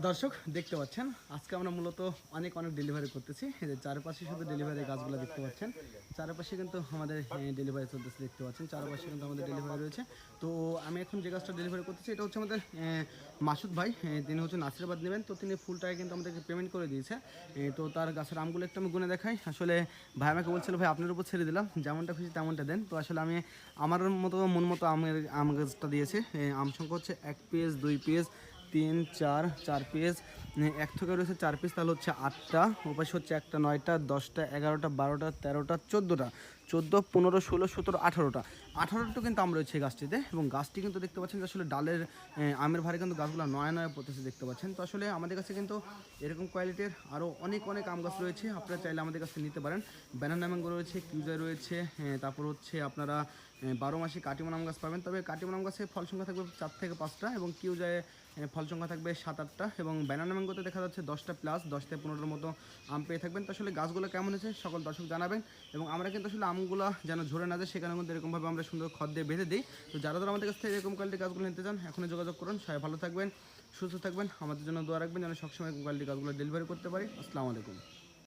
দর্শক, দেখতে পাচ্ছেন, আজকে আমরা মূলত অনেক অনেক ডেলিভারি করতেছি। যে চারপাশে শুধু ডেলিভারি গাছগুলো দেখতে পাচ্ছেন। চারপাশে কিন্তু আমাদের ডেলিভারি চলতেছে, দেখতে পাচ্ছেন। চারপাশে কিন্তু আমাদের ডেলিভারি রয়েছে। তো আমি এখন যে গাছটা ডেলিভারি করতেছি, এটা হচ্ছে আমাদের মাসুদ ভাই তিনি হচ্ছে নাসিরাবাদ নেবেন। তো তিনি ফুল টাকা কিন্তু আমাদেরকে পেমেন্ট করে দিয়েছে। তো তার গাছের আমগুলো একটু আমি গুনে দেখাই। আসলে ভাই আমাকে বলছিল, ভাই, আপনার উপর ছেড়ে দিলাম। যেমনটা খুশি তেমনটা দেন। তো আসলে আমি, আমার মতো, মন মতো আমের, আম গাছটা দিয়েছে। আম সংখ্যা হচ্ছে এক পিস, দুই পিস। তিন, চার চার পিস এক থেকে রয়েছে চার পিস তাহলে হচ্ছে আটটা। ওপাশে হচ্ছে একটা নয়টা, দশটা, এগারোটা, বারোটা, তেরোটা, চোদ্দোটা। চোদ্দ, পনেরো, ষোলো, সতেরো, আঠারোটা। আঠারোটা কিন্তু আম রয়েছে এই গাছটিতে এবং গাছটি কিন্তু দেখতে পাচ্ছেন যে আসলে ডালের আমের ভারে কিন্তু গাছগুলো নয় নয় পড়তেছে দেখতে পাচ্ছেন। তো আসলে আমাদের কাছে কিন্তু এরকম কোয়ালিটির আরও অনেক অনেক আম গাছ রয়েছে। আপনারা চাইলে আমাদের কাছে নিতে পারেন। ব্যানানা ম্যাঙ্গো রয়েছে, কিউজা রয়েছে তারপর হচ্ছে আপনারা বারো মাসে কাটিমন আম গাছ পাবেন। তবে কাটিমন আম গাছে ফল সংখ্যা থাকবে চার থেকে পাঁচটা এবং কিউজায় ফল সংখ্যা থাকবে সাত, আটটা এবং ব্যানানা ম্যাঙ্গোতে দেখা যাচ্ছে দশটা প্লাস দশ থেকে পনেরোর মতো আম পেয়ে থাকবেন। তো আসলে গাছগুলো কেমন হয়েছে সকল দর্শক জানাবেন এবং আমরা কিন্তু আসলে আমগুলো যেন ঝরে না যায় সেখানে কিন্তু এরকমভাবে আমরা সুন্দর খদ দিয়ে বেঁধে দিই। তো যারা যারা আমাদের কাছ থেকে এরকম কোয়ালিটি গাছগুলো নিতে চান, এখনই যোগাযোগ করুন। সবাই ভালো থাকবেন, সুস্থ থাকবেন। আমাদের জন্য দোয়া রাখবেন, যেন সবসময় কোয়ালিটি গাছগুলো ডেলিভারি করতে পারি। আসসালামু আলাইকুম।